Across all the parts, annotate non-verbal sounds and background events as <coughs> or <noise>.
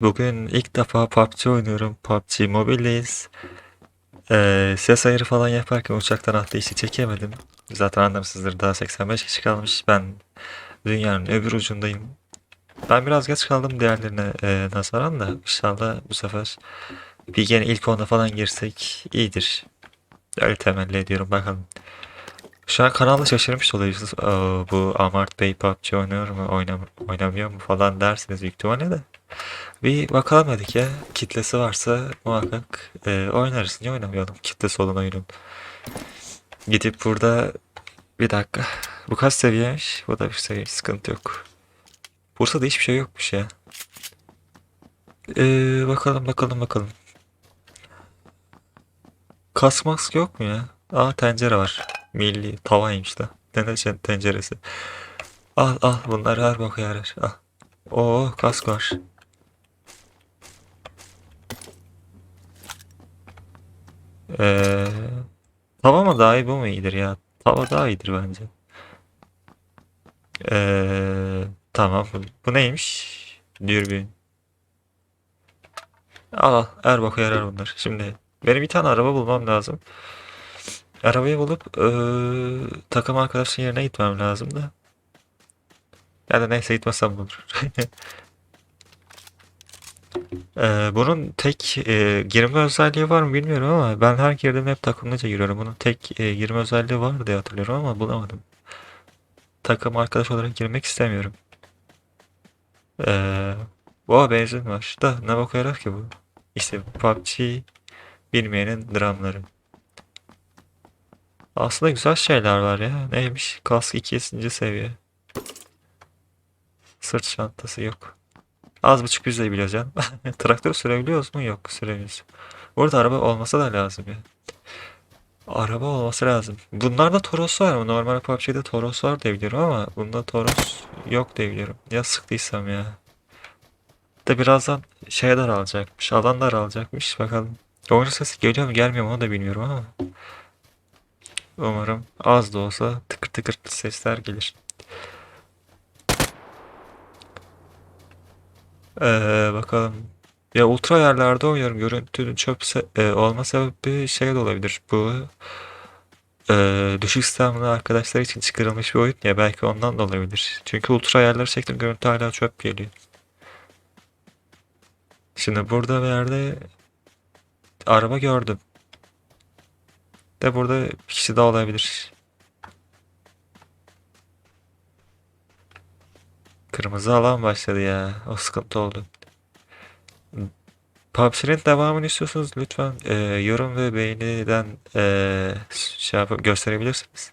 Bugün ilk defa PUBG oynuyorum. PUBG Mobile'deyiz. Ee, ses ayarı falan yaparken uçaktan işi çekemedim. Zaten anlamışsınızdır daha 85 kişi kalmış. Ben dünyanın öbür ucundayım. Ben biraz geç kaldım diğerlerine e, nazaran da inşallah bu sefer bir gene ilk ona falan girsek iyidir. Öyle temenni ediyorum bakalım. Şu an kanalda şaşırmış olabilirsiniz. Bu Amart Bey PUBG oynuyor mu, oynam oynamıyor mu falan dersiniz büyük ihtimalle de. Bir bakalım dedik ya. Kitlesi varsa muhakkak e, oynarız. Niye oynamayalım? Kitlesi olan oyunun. Gidip burada bir dakika. Bu kaç seviyemiş? Bu da bir seviye. Sıkıntı yok. Bursa'da hiçbir şey yokmuş ya. Ee, bakalım bakalım bakalım. Kasmask yok mu ya? Aa tencere var. Milli tavaymış da. Şey tenceresi. Al al bunlar her boka yarar. Al. Oo kask var. Ee, tava mı daha iyi bu mu iyidir ya? Tava daha iyidir bence. Ee, tamam. Bu, bu neymiş? Dürbün. Al al. Er boka yarar bunlar. Şimdi benim bir tane araba bulmam lazım. Arabayı bulup eee, takım arkadaşın yerine gitmem lazım da. Ya da neyse gitmesem olur. <laughs> Eee, bunun tek eee, girme özelliği var mı bilmiyorum ama ben her girdiğimde hep takımlıca giriyorum. Bunun tek eee, girme özelliği var diye hatırlıyorum ama bulamadım. Takım arkadaş olarak girmek istemiyorum. Eee bu benzin var. Da ne boka yarar ki bu? İşte PUBG bilmeyenin dramları. Aslında güzel şeyler var ya. Neymiş? Kask 2. seviye. Sırt çantası yok. Az buçuk yüzde biliyoruz canım. <laughs> Traktör sürebiliyoruz mu? Yok süremiyoruz. Burada araba olmasa da lazım ya. Araba olması lazım. Bunlarda Toros var mı? Normal PUBG'de Toros var diye ama bunda Toros yok diye biliyorum. Ya sıktıysam ya. De birazdan şey daralacakmış. Alan daralacakmış. Bakalım. Oyuncu sesi geliyor mu gelmiyor mu onu da bilmiyorum ama. Umarım az da olsa tıkır tıkır sesler gelir. Ee, bakalım. Ya ultra ayarlarda oynuyorum. Görüntünün çöp se- e, olma sebebi şey de olabilir. Bu e, düşük sistemli arkadaşlar için çıkarılmış bir oyun ya belki ondan da olabilir. Çünkü ultra ayarları çektim görüntü hala çöp geliyor. Şimdi burada bir yerde araba gördüm. De burada bir kişi daha olabilir. Kırmızı alan başladı ya. O sıkıntı oldu. PUBG'nin devamını istiyorsanız lütfen e, yorum ve beğeniden e, şey yapıp gösterebilirsiniz.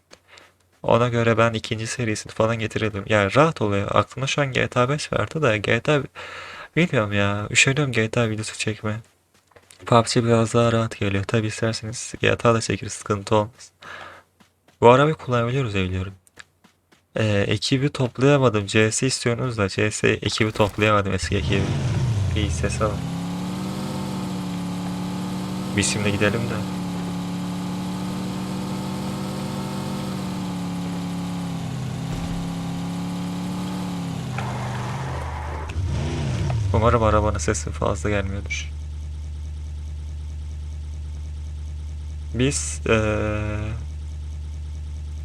Ona göre ben ikinci serisini falan getirelim. Yani rahat oluyor. Aklımda şu an GTA 5 vardı da GTA bilmiyorum ya. Üşeniyorum GTA videosu çekmeye. PUBG biraz daha rahat geliyor. Tabi isterseniz GTA da çekeriz. Sıkıntı olmaz. Bu arabayı kullanabiliyoruz diye biliyorum. Ee, ekibi toplayamadım. CS istiyorsunuz da CS ekibi toplayamadım eski ekibi. Bir ses alın. Biz şimdi gidelim de. Umarım arabanın sesi fazla gelmiyordur. Biz eee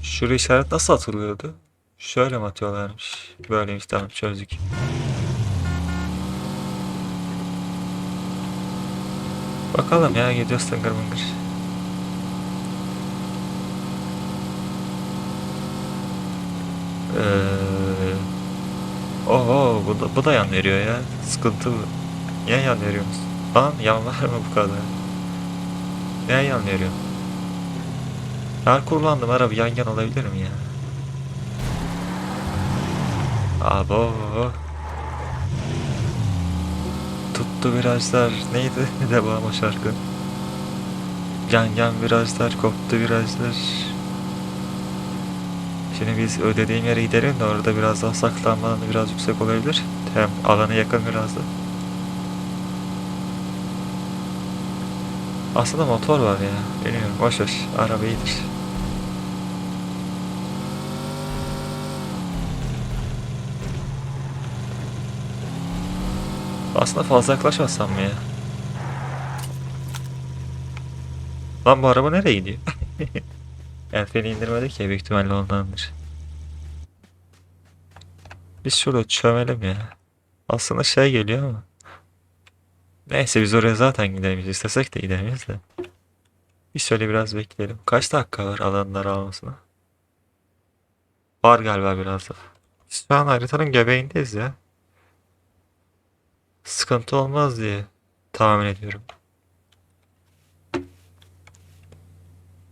şuraya işaret nasıl atılıyordu? Şöyle mi atıyorlarmış? Böyleymiş tamam çözdük. Bakalım ya gidiyoruz tıngır mıngır. Eee Oho bu da, bu da yan veriyor ya. Sıkıntı bu. Niye yan veriyorsunuz? Lan yan var mı bu kadar? Niye yan veriyor? Her kullandım araba yan yan olabilir mi ya? Abo. Tuttu virajlar. Neydi? <laughs> Devam o şarkı. Yan yan virajlar, koptu virajlar. Şimdi biz ödediğim yere gidelim de orada biraz daha saklanma alanı biraz yüksek olabilir. Hem alana yakın biraz da. Aslında motor var ya. Bilmiyorum. Boş ver. Araba iyidir. Aslında fazla yaklaşmasam mı ya? Lan bu araba nereye gidiyor? <laughs> El freni indirmedik ya büyük ihtimalle ondandır. Biz şurada çömelim ya. Aslında şey geliyor ama. Neyse biz oraya zaten gidemeyiz. İstesek de gidemeyiz de. Bir şöyle biraz bekleyelim. Kaç dakika var alanlar almasına? Var galiba biraz da. Biz şu an haritanın göbeğindeyiz ya. Sıkıntı olmaz diye tahmin ediyorum.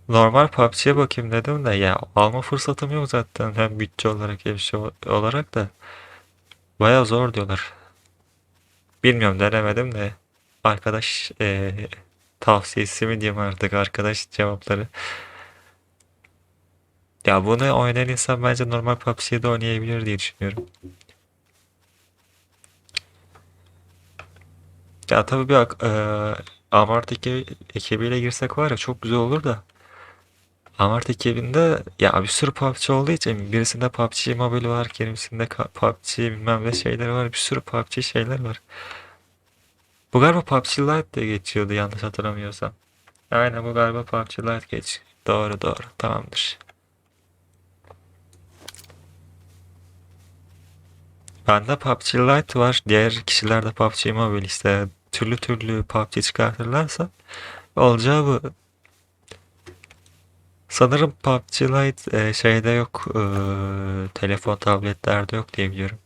Normal PUBG'ye bakayım dedim de ya alma fırsatım yok zaten hem bütçe olarak hem şey olarak da baya zor diyorlar. Bilmiyorum denemedim de arkadaş eee, tavsiyesi mi diyeyim artık arkadaş cevapları. Ya bunu oynayan insan bence normal PUBG'yi de oynayabilir diye düşünüyorum. Ya tabii bir eee Amart ekibi, ekibiyle girsek var ya çok güzel olur da. Amart ekibinde ya bir sürü PUBG olduğu için birisinde PUBG Mobile var, kimisinde ka- PUBG bilmem ne şeyler var, bir sürü PUBG şeyler var. Bu galiba PUBG Lite diye geçiyordu yanlış hatırlamıyorsam. Aynen bu galiba PUBG Lite geç. Doğru doğru tamamdır. Bende PUBG Lite var. Diğer kişiler de PUBG Mobile işte türlü türlü PUBG çıkartırlarsa olacağı bu. Sanırım PUBG Lite e, şeyde yok. e, telefon, tabletlerde yok diye biliyorum.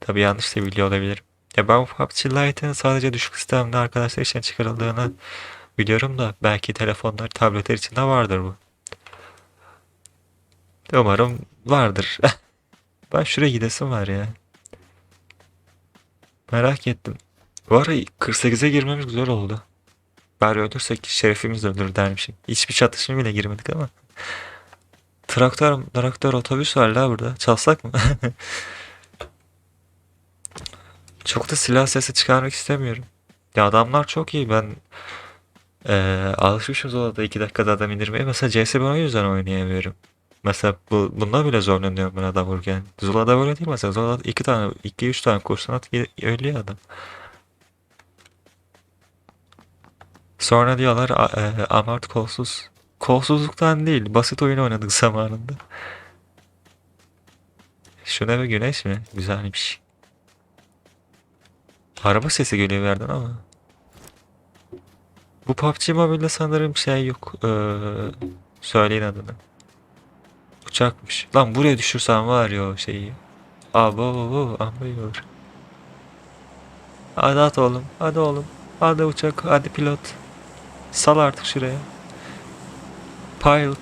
Tabii yanlış da biliyor olabilirim. Ya ben PUBG Lite'ın sadece düşük sistemli arkadaşlar için çıkarıldığını biliyorum da belki telefonlar, tabletler için de vardır bu. Umarım vardır. <laughs> Ben şuraya gidesim var ya. Merak ettim. Bu ara 48'e girmemiz güzel oldu. Bari ölürsek şerefimiz ölür dermişim. Hiçbir çatışma bile girmedik ama. Traktör, traktör otobüs var la burada. Çalsak mı? <laughs> Çok da silah sesi çıkarmak istemiyorum. Ya adamlar çok iyi. Ben eee alışmışım Zula'da 2 dakikada adam indirmeye. Mesela CS ben o yüzden oynayamıyorum. Mesela bu, bunda bile zorlanıyorum ben adam vururken. Zula'da böyle değil mesela. Zula'da 2 tane, 2-3 tane kurşun at ölüyor adam. Sonra diyorlar "A- e, Amart kolsuz. Kolsuzluktan değil, basit oyun oynadık <laughs> zamanında. Şuna bir güneş mi? Güzelmiş. Araba sesi geliyor yerden ama. Bu PUBG Mobile'de sanırım şey yok. Ee, söyleyin adını. Uçakmış. Lan buraya düşürsem var ya o şeyi. Abo, olur. Hadi at oğlum, hadi oğlum. Hadi uçak, hadi pilot. Sal artık şuraya. Pilot.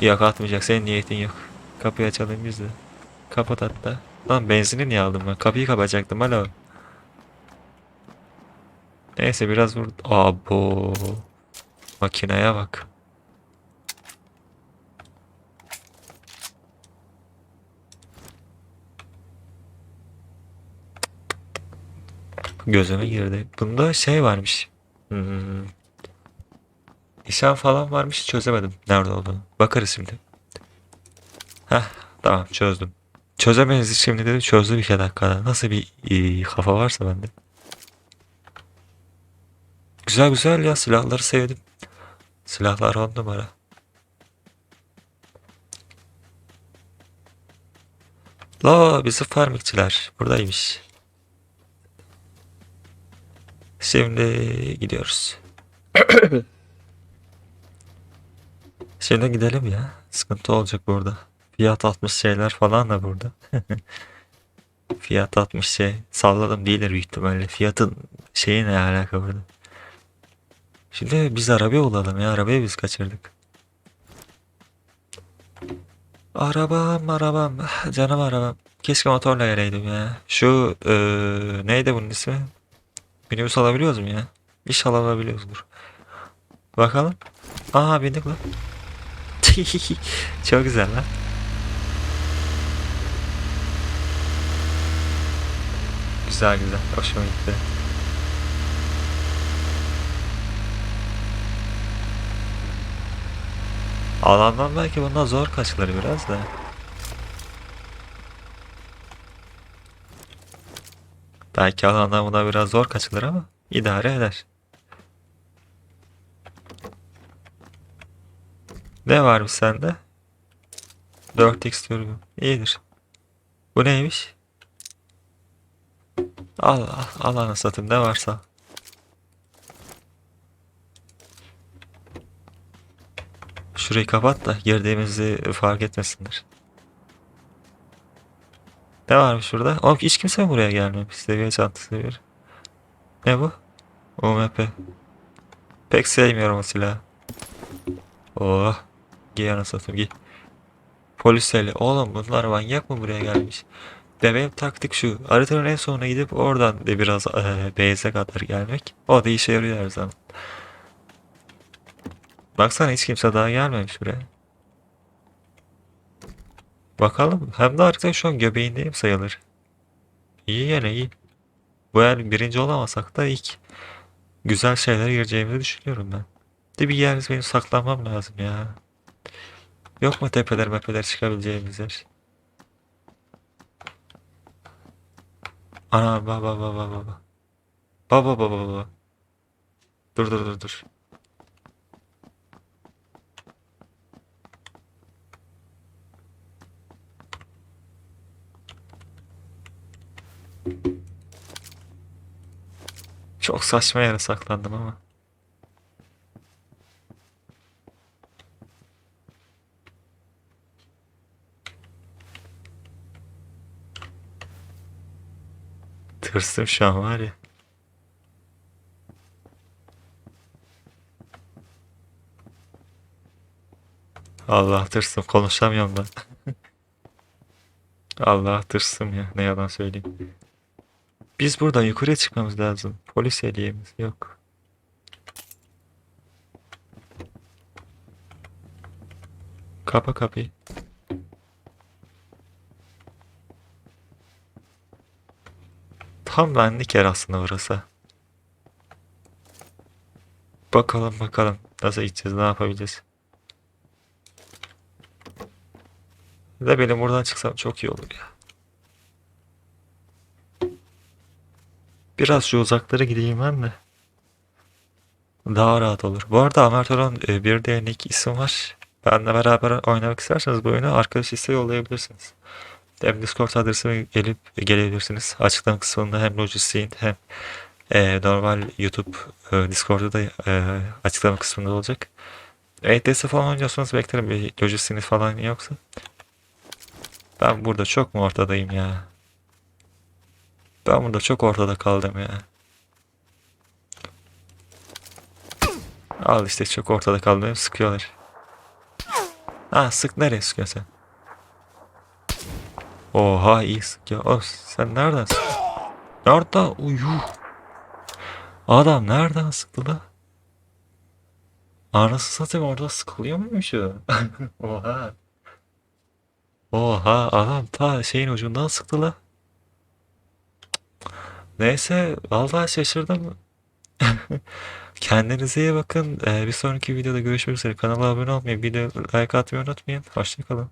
Yok atmayacak, senin niyetin yok. Kapıyı açalım biz de. Kapat hatta. Lan benzini niye aldım ben? Kapıyı kapatacaktım alo. Neyse biraz vur. Abo. Makineye bak. Gözüme girdi. Bunda şey varmış. Hmm. Falan varmış çözemedim nerede olduğunu. Bakarız şimdi. Heh tamam çözdüm. Çözemeyiz şimdi dedi çözdü bir dakikada. Nasıl bir e, kafa varsa bende. Güzel güzel ya silahları sevdim. Silahlar on numara. La bizi farmikçiler buradaymış. Şimdi gidiyoruz. <coughs> Şimdi gidelim ya. Sıkıntı olacak burada. Fiyat 60 şeyler falan da burada. <laughs> Fiyat 60 şey. Salladım değildir büyük ihtimalle. Fiyatın şeyi ne alaka burada? Şimdi biz arabaya olalım ya. Arabayı biz kaçırdık. Arabam arabam. Canım arabam. Keşke motorla geleydim ya. Şu eee, neydi bunun ismi? Minibüs alabiliyoruz mu ya? İnşallah alabiliyoruzdur. Bakalım. Aha bindik lan. <laughs> Çok güzel lan. Güzel güzel. Hoşuma gitti. Alandan belki bundan zor kaçılır biraz da. Belki alandan buna biraz zor kaçılır ama idare eder. Ne varmış sende? 4x turbo. İyidir. Bu neymiş? Al al al anasını satayım ne varsa. Şurayı kapat da girdiğimizi fark etmesinler. Ne varmış şurada? Oğlum hiç kimse mi buraya gelmemiş? Seviye çantası bir. Ne bu? UMP. Pek sevmiyorum o silahı. Oh. Giy anasını giy. Polis eli. Oğlum bunlar manyak mı buraya gelmiş? De benim taktik şu. Haritanın en sonuna gidip oradan da biraz eee base'e kadar gelmek. O da işe yarıyor her zaman. Baksana hiç kimse daha gelmemiş buraya. Bakalım. Hem de haritanın şu an göbeğindeyim sayılır. İyi yine iyi. Bu el birinci olamasak da ilk güzel şeyler gireceğimizi düşünüyorum ben. De bir yer benim saklanmam lazım ya. Yok mu tepeler mepeler çıkabileceğimiz yer? Ana baba baba baba. Baba baba baba. Dur dur dur dur. Çok saçma yere saklandım ama. Tırstım şu an var ya. Allah tırstım konuşamıyorum ben. <laughs> Allah tırstım ya ne yalan söyleyeyim. Biz buradan yukarıya çıkmamız lazım. Polis hediyemiz yok. Kapa kapıyı. Tam benlik yer aslında burası. Bakalım bakalım nasıl gideceğiz ne yapabileceğiz. De benim buradan çıksam çok iyi olur ya. Biraz şu uzaklara gideyim ben de. Daha rahat olur. Bu arada Amertoron e, bir de nick isim var. Benle beraber oynamak isterseniz bu oyunu arkadaş isteği yollayabilirsiniz. Hem Discord adresime gelip gelebilirsiniz. Açıklama kısmında hem lojistiğin hem e, normal YouTube e, Discord'da da e, açıklama kısmında olacak. ETS falan oynuyorsanız beklerim bir lojistiğiniz falan yoksa. Ben burada çok mu ortadayım ya? Ben burada çok ortada kaldım ya. Al işte çok ortada kaldım. Sıkıyorlar. Ha sık nereye sıkıyorsun sen? Oha iyi sıkıyor. Oh, sen nereden sık? Nereden? Uyuh. Adam nereden sıktı la? Anasını satayım orada sıkılıyor muymuş o? <laughs> Oha. Oha adam ta şeyin ucundan sıktı la. Neyse vallahi şaşırdım. <laughs> Kendinize iyi bakın. Ee, bir sonraki videoda görüşmek üzere. Kanala abone olmayı, video like atmayı unutmayın. Hoşçakalın.